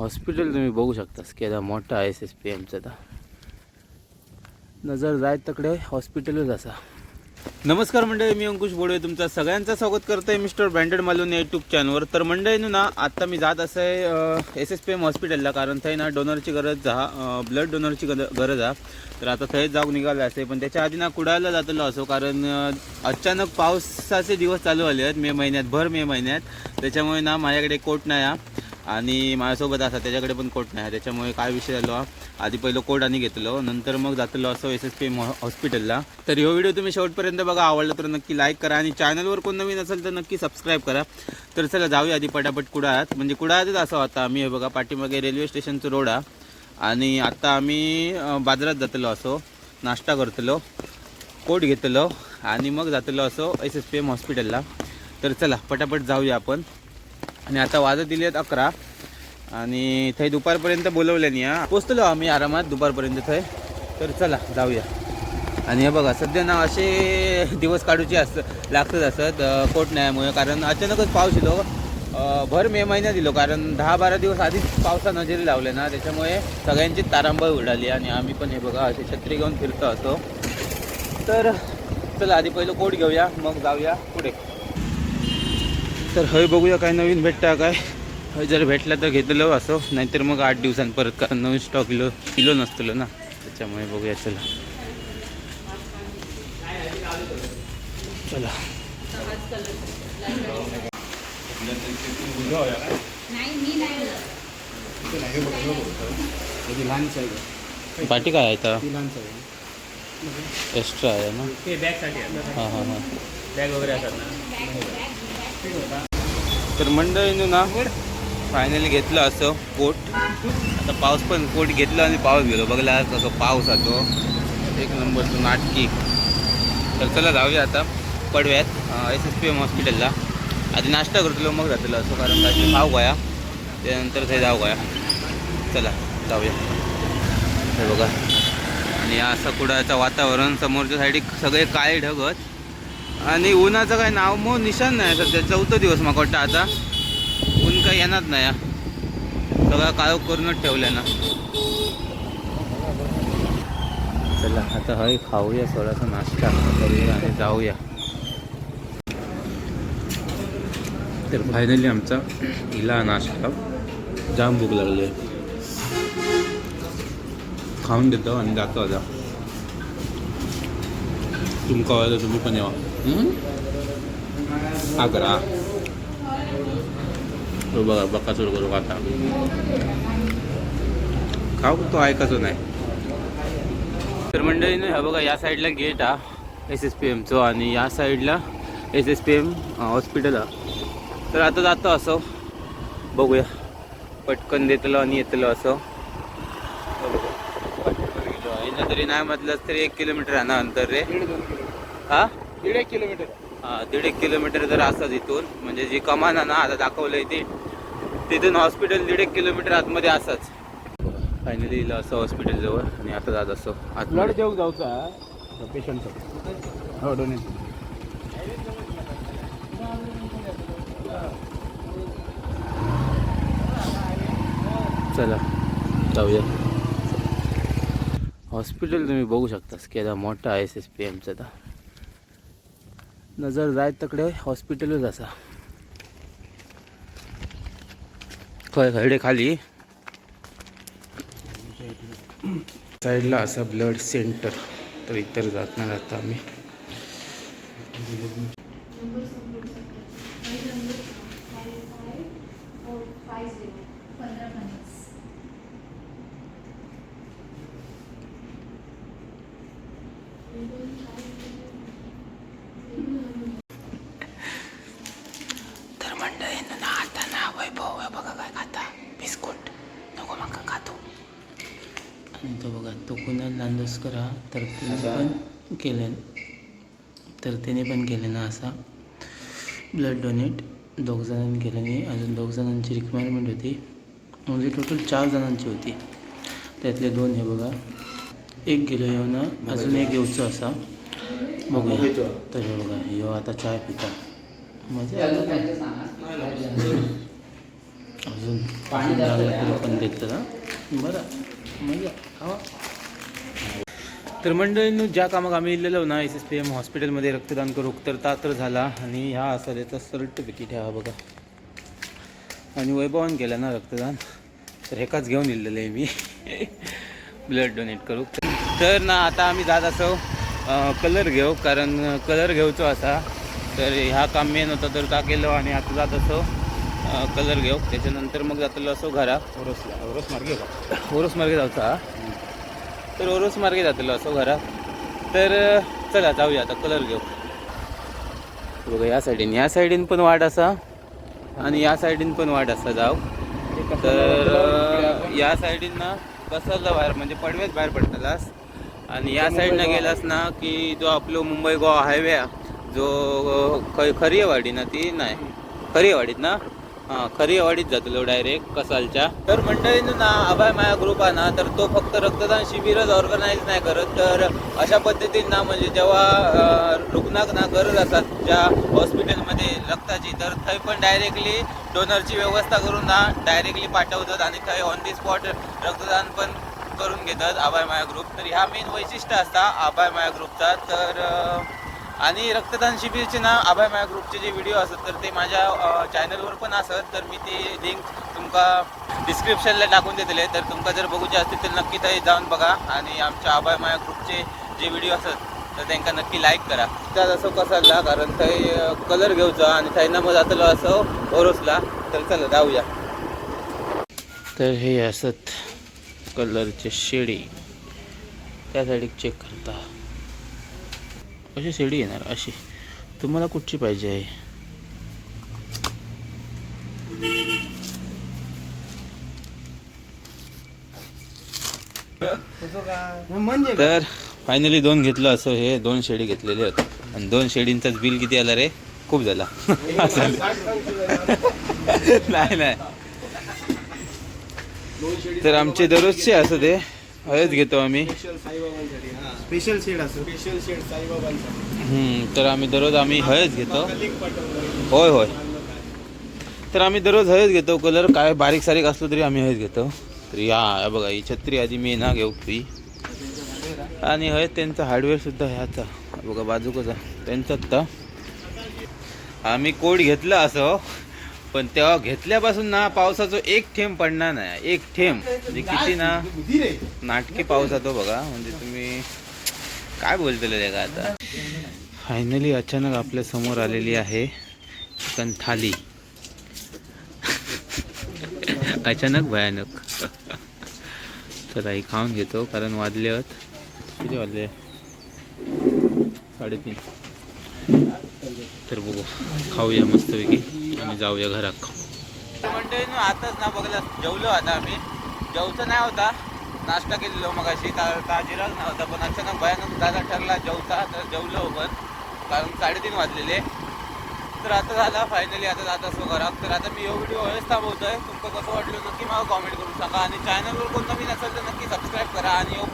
Hospital तुम्ही बघू शकतास की आता मोठा आहे एस एस पी एमचं आता नजर जाय तकडे हॉस्पिटलच असा. नमस्कार मंडळी मी अंकुश बोडवे. तुमचा सगळ्यांचं स्वागत करतोय मिस्टर ब्रँडेड मालून यूट्यूब चॅनलवर तर मंडळीनं ना आत्ता मी जात असं आहे एस एस पी एम हॉस्पिटलला कारण थंय ना डोनरची गरज हा ब्लड डोनरची गरज आहे तर आता थंय जाऊन निघालं असे पण त्याच्या आधी ना कुडाळला जातलो असो कारण अचानक पावसाचे दिवस चालू आले आहेत मे महिन्यात भर मे महिन्यात. त्याच्यामुळे ना माझ्याकडे कोट नाही हा. आणि माझ्यासोबत असा त्याच्याकडे पण कोट नाही आहे. त्याच्यामुळे काय विषय झालो आधी पहिलं कोट आणि घेतलो नंतर मग जातलो असं एस एस पी हॉस्पिटलला तर ह्यो व्हिडिओ तुम्ही शेवटपर्यंत बघा आवडला तर नक्की लाईक करा आणि चॅनलवर कोण नवीन असेल तर नक्की सबस्क्राईब करा. तर चला जाऊया आधी पटापट कुडाळात. म्हणजे कुडाळातच असं होता आम्ही हे बघा पाठीमागे रेल्वे स्टेशनचं रोड हा आणि आता आम्ही बाजारात जातलो असो नाश्ता करतलो कोट घेतलो आणि मग जातलो असो एस एस पी एम हॉस्पिटलला तर चला पटापट जाऊया आपण. आणि आता वाजत दिली आहेत अकरा. आणि थंय दुपारपर्यंत बोलवल्यानी हा. पोचतलो आम्ही आरामात दुपारपर्यंत थंय. तर चला जाऊया. आणि हे बघा सध्या ना असे दिवस काढूचे असत लागतच असत कोट न्यायामुळे. कारण अचानकच पाऊस येतो. भर मे महिन्यात दिलो कारण दहा बारा दिवस आधीच पावसा नजरी लावले ना. त्याच्यामुळे सगळ्यांची तारांबळ उडाली. आणि आम्ही पण हे बघा असे छत्री घेऊन फिरतो असो तर चला आधी पहिलं कोट घेऊया. मग जाऊया पुढे. तर हय बघूया काय नवीन भेटता काय. हय जर भेटला तर घेतलो असो नाहीतर मग आठ दिवसांनी परत कारण नवीन स्टॉक किलो किलो नसतलो ना. त्याच्यामुळे बघूया चला. चला. नाही मी नाही पाठी काय आहे तर एक्स्ट्रा आहे. ना? हां हां हां बॅग वगैरे असतात ना. तर मंडळीनं ना फायनली घेतलं असं कोट आता पाऊस पण कोट घेतलं आणि पाऊस गेलो. बघला कसं पाऊस आतो एक नंबरचं नाटकी. तर चला जाऊया आता पडव्यात एस एस पी एम हॉस्पिटलला आधी नाश्ता करतलो मग जातलो असं कारण काय खाऊ गया. त्यानंतर ते जाऊ गया. चला जाऊया. हे बघा. आणि असं सकुडाचं वातावरण समोरच्या साईडी सगळे काळे ढगत. आणि उन्हाचं काय नाव मग निशान नाही सध्या चौथा दिवस मला वाटतं आता. ऊन काही येणार नाही. सगळा सगळं करूनच ठेवलं ना. चला आता हय खाऊया थोडासा नाश्ता. करूया आणि जाऊया. तर फायनली आमचा इला नाश्ता. जाम भूक लागली. आहे खाऊन देतो आणि जातो आता. तुमका हवं तुम्ही पण येवा हा तो बघा बका सुरू करू आता खाऊ तो ऐकायचो नाही? तर मंडळीने हा बघा या साईडला गेट हा. एस एस पी एमचं आणि या साईडला S S P M hospital हा. तर आता जातो असं. बघूया. पटकन देतलो आणि येतलो असं. यानं तरी नाही म्हटलंच तरी एक किलोमीटर आहे ना अंतर रे. हा? दीड एक किलोमीटर. हा दीड एक किलोमीटर जर असं इथून म्हणजे जी कमान आहे ना आता दाखवलंय ते तिथून हॉस्पिटल दीड एक किलोमीटर आतमध्ये असंच फायनली इला असं हॉस्पिटल जवळ आणि आता जात असो ब्लड आतमध्ये देऊक जाऊचा पेशंटसाठी हो चला जाऊया. हॉस्पिटल तुम्ही बघू शकतास की आता मोठा एस एस पी एमचं नजर जाय तकडे हॉस्पिटलच असा. खय खडे खाली. साईडला असा ब्लड सेंटर तर इतर जात नाही जाता आम्ही तर मंडळीनं ना आता ना वैभव हे बघा काय खाता बिस्कुट नको मका खातो आणि तो बघा तो कुणाल नांदोसकर हा तर तिने पण केले तर त्याने पण केले ना असा. ब्लड डोनेट दोघ जणांनी केल्याने अजून दोघ जणांची रिक्वायरमेंट होती. म्हणजे टोटल चार जणांची होती. त्यातले दोन हे बघा. एक गेलो येऊ ना. अजून एक येऊचं असा. बघूया. तर हे बघा ह्यो आता चाय पिता. मजा अजून पाणी लागलं पण देतं ना बरं. तर मंडळींनो ज्या कामाक आम्ही इल्लेलो ना एस एस पी एम हॉस्पिटलमध्ये रक्तदान करूक तर ता तर झाला आणि ह्या असा त्याचा सर्टिफिकेट हा बघा. आणि वैभवान केलं ना रक्तदान तर हेकाच घेऊन इल्लेलं आहे मी. ब्लड डोनेट करूक तर ना आता आम्ही जात असो कलर घेऊ कारण कलर घेवचो असा. तर ह्या काम मेन होता तर ता केलो आणि आता जात असो कलर घेऊ. त्याच्यानंतर मग जातलो असो घरा. ओरसला ओरस मार्गे ओरोस मार्गे जावचा हा. तर ओरोस मार्गे जातलो असो घरा. तर चला जाऊया आता कलर घेऊ. बघा या सायडीन ह्या सायडीन पण वाट असा आणि या सायडीन पण वाट असा जाऊ. तर या सायडीन ना कसरला बाहेर म्हणजे पडवेच बाहेर पडतलास आणि या साईडनं गेलास ना की जो आपलो मुंबई गोवा हायवे जो खरियवाडी ना ती? नाही. खरियवाडीत ना? हां खरियवाडीत जातलो हो डायरेक्ट कसालच्या. तर मंडळीनं ना अभय माया ग्रुप आहे ना तर तो फक्त रक्तदान शिबिरच ऑर्गनाईज नाही करत. तर अशा पद्धतीने ना म्हणजे जेव्हा रुग्णाक ना गरज असतात ज्या हॉस्पिटलमध्ये रक्ताची तर थंय पण डायरेक्टली डोनरची व्यवस्था करून ना डायरेक्टली पाठवतात आणि थंय ऑन दी स्पॉट रक्तदान पण करून घेतात आबाय माया ग्रुप तर ह्या मेन वैशिष्ट्य असता आबाय माया ग्रुपचा तर आणि रक्तदान शिबिरचे ना आभाय माया ग्रुपचे जे व्हिडिओ असत तर ते माझ्या चॅनलवर पण असत तर मी ती लिंक तुमका डिस्क्रिप्शनला टाकून देतले. तर तुमका जर बघूचे असतील तर नक्की थंय जाऊन बघा. आणि आमच्या आभाय माया ग्रुपचे जे व्हिडिओ असत तर त्यांना नक्की लाईक करा. त्या असं कसला कारण थंय कलर घेवचो आणि थंयना मग जातलो असं ओरोसला तर चला जाऊया. तर हे असत कलरचे शेडी त्या साईडीक चेक करता. अशी शेडी येणार अशी. तुम्हाला कुठची पाहिजे आहे? म्हणजे तर फायनली दोन घेतलं असं हे दोन शेडी घेतलेले होते आणि दोन शेडींचाच बिल किती आला रे? खूप झाला. नाही नाही. तर आमचे दररोजचे असं ते हळद घेतो आम्ही. स्पेशल शेड असं. स्पेशल शेड साईबाबांचा हम्म, तर आम्ही दररोज आम्ही हळद घेतो. होय होय. तर आम्ही दररोज हळद घेतो. कलर काय बारीक सारीक असलो तरी आम्ही हळद घेतो. तर या या बघा ही छत्री आधी मी ना घेऊ तुई आणि हळद त्यांचा हार्डवेअर सुद्धा ह्याचा हा बघा बाजूकचा त्यांचाच तर आम्ही कोट घेतला असं. पण तेव्हा घेतल्यापासून ना पावसाचा एक थेंब पडणार नाही. एक थेंब. म्हणजे किती ना नाटकी पाऊस येतो बघा. म्हणजे तुम्ही काय बोलतले का आता? फायनली अचानक आपल्यासमोर आलेली आहे चिकन थाली. अचानक भयानक. तर आई खाऊन घेतो कारण वाजले आहेत. किती वाजले? साडेतीन. तर बघू. खाऊया मस्तपैकी आणि जाऊया घरात म्हणजे आताच ना बघला जेवलो आता आम्ही. जेवचं नाही होता. नाश्ता केलेलो मग अशी ताजिराच नव्हता पण अचानक भयानक दादा ठरला जेवता तर जेवलो पण. कारण साडेतीन वाजलेले. तर आता झाला फायनली आता जात असतो घरात. तर आता मी हा व्हिडिओ वेळेस थांबवतोय. तुमचं कसं वाटलं नक्की मला कॉमेंट करून सांगा. आणि चॅनलवर कोणता मी नसेल तर नक्की सबस्क्राईब करा. आणि ह्यो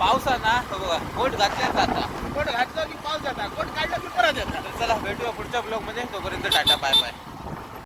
पावसा ना तो बघा कोट घातल्याच जाता कोट घातलं की पाऊस जाता कोट काढलं की परत येतात. चला भेटूया पुढच्या ब्लॉगमध्ये तोपर्यंत टाटा बाय बाय